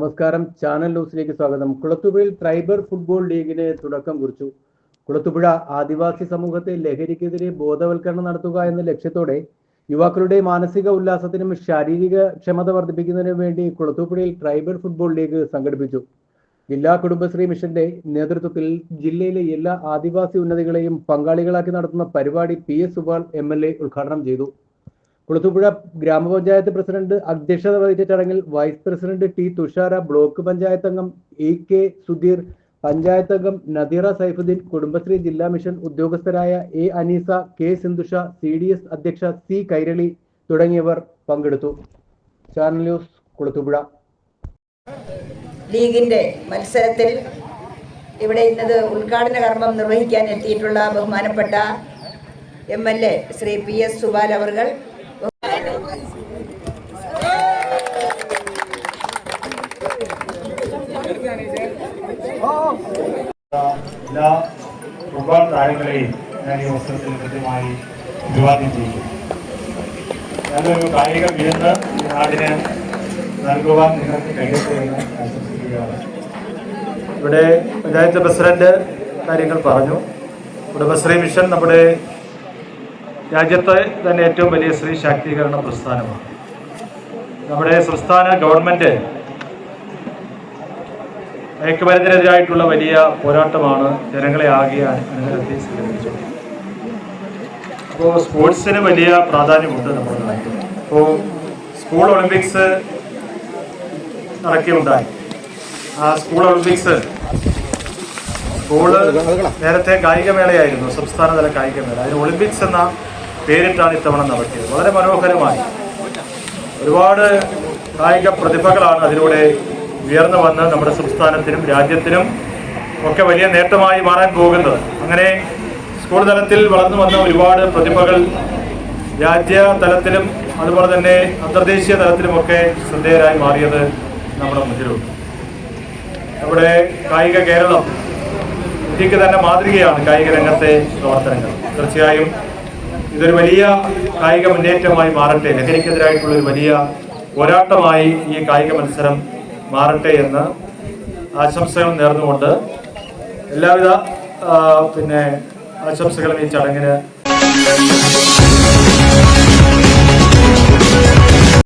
നമസ്കാരം. ചാനൽ ന്യൂസിലേക്ക് സ്വാഗതം. കുളത്തുപുഴയിൽ ട്രൈബൽ ഫുട്ബോൾ ലീഗിന് തുടക്കം കുറിച്ചു. കുളത്തുപുഴ ആദിവാസി സമൂഹത്തെ ലഹരിക്കെതിരെ ബോധവൽക്കരണം നടത്തുക എന്ന ലക്ഷ്യത്തോടെ യുവാക്കളുടെ മാനസിക ഉല്ലാസത്തിനും ശാരീരിക ക്ഷമത വർദ്ധിപ്പിക്കുന്നതിനും വേണ്ടി കുളത്തുപുഴയിൽ ട്രൈബൽ ഫുട്ബോൾ ലീഗ് സംഘടിപ്പിച്ചു. ജില്ലാ കുടുംബശ്രീ മിഷന്റെ നേതൃത്വത്തിൽ ജില്ലയിലെ എല്ലാ ആദിവാസി ഉന്നതികളെയും പങ്കാളികളാക്കി നടത്തുന്ന പരിപാടി P S Supal M L A ഉദ്ഘാടനം ചെയ്തു. കുളത്തുപുഴ ഗ്രാമപഞ്ചായത്ത് പ്രസിഡന്റ് അധ്യക്ഷത വഹിച്ച ചടങ്ങിൽ vice president T Thushara block panchayat അംഗം എ കെ സുധീർ പഞ്ചായത്ത് അംഗം നദീറ സൈഫുദ്ദീൻ കുടുംബശ്രീ ജില്ലാ mission ഉദ്യോഗസ്ഥരായ A Aneesa K Sindhusha C D S അധ്യക്ഷ സി കൈരളി തുടങ്ങിയവർ പങ്കെടുത്തു. ചാനൽ ന്യൂസ് കുളത്തുപുഴ ലീഗിന്റെ മത്സരത്തിൽ ഇവിടെ ഇന്നത് ഉദ്ഘാടന കർമ്മം നിർവഹിക്കാൻ എത്തിയിട്ടുള്ള ബഹുമാനപ്പെട്ട M L A Shri P S Subal അവർകൾ എല്ലാ ഫുട്ബോൾ താരങ്ങളെയും ഞാൻ ഈ അവസരത്തിൽ കൃത്യമായി അഭിവാദ്യം ചെയ്യും ഞാനൊരു കായിക വിരുന്ന് ഈ നാടിന് നൽകുവാൻ നിങ്ങൾക്ക് കഴിയട്ടെ എന്ന് ആശംസിക്കുകയാണ്. ഇവിടെ പഞ്ചായത്ത് പ്രസിഡന്റ് കാര്യങ്ങൾ പറഞ്ഞു. കുടുംബശ്രീ മിഷൻ നമ്മുടെ രാജ്യത്തെ തന്നെ ഏറ്റവും വലിയ സ്ത്രീ ശാക്തീകരണ പ്രസ്ഥാനമാണ്. നമ്മുടെ സംസ്ഥാന ഗവൺമെന്റ് മയക്കുമരുന്നിനെതിരായിട്ടുള്ള വലിയ പോരാട്ടമാണ് ജനങ്ങളെ ആകെ അനുഗ്രഹത്തെ സ്വീകരിച്ചത്. അപ്പോൾ സ്പോർട്സിന് വലിയ പ്രാധാന്യമുണ്ട് നമ്മുടെ നാട്ടിൽ. അപ്പോൾ സ്കൂൾ ഒളിമ്പിക്സ് നടക്കുകയുണ്ടായി. ആ സ്കൂൾ ഒളിമ്പിക്സ് സ്കൂൾ നേരത്തെ കായികമേളയായിരുന്നു സംസ്ഥാനതല കായികമേള. അതിന് ഒളിമ്പിക്സ് എന്ന പേരിട്ടാണ് ഇത്തവണ നടത്തിയത്. വളരെ മനോഹരമായി. ഒരുപാട് കായിക പ്രതിഭകളാണ് അതിലൂടെ ഉയർന്നു വന്ന് നമ്മുടെ സംസ്ഥാനത്തിനും രാജ്യത്തിനും ഒക്കെ വലിയ നേട്ടമായി മാറാൻ പോകുന്നത്. അങ്ങനെ സ്കൂൾ തലത്തിൽ വളർന്നു വന്ന ഒരുപാട് പ്രതിഭകൾ രാജ്യ തലത്തിലും അതുപോലെ തന്നെ അന്തർദേശീയ തലത്തിലുമൊക്കെ ശ്രദ്ധേയരായി മാറിയത് നമ്മുടെ മുന്നിലുണ്ട്. നമ്മുടെ കായിക കേരളം ഇന്ത്യയ്ക്ക് തന്നെ മാതൃകയാണ് കായിക രംഗത്തെ പ്രവർത്തനങ്ങൾ. തീർച്ചയായും ഇതൊരു വലിയ കായിക മുന്നേറ്റമായി മാറട്ടെ. ലഹരിക്കെതിരായിട്ടുള്ള ഒരു വലിയ പോരാട്ടമായി ഈ കായിക മത്സരം മാറട്ടെ എന്ന് ആശംസകൾ നേർന്നുകൊണ്ട് എല്ലാവിധ പിന്നെ ആശംസകളും ഈ ചടങ്ങിന്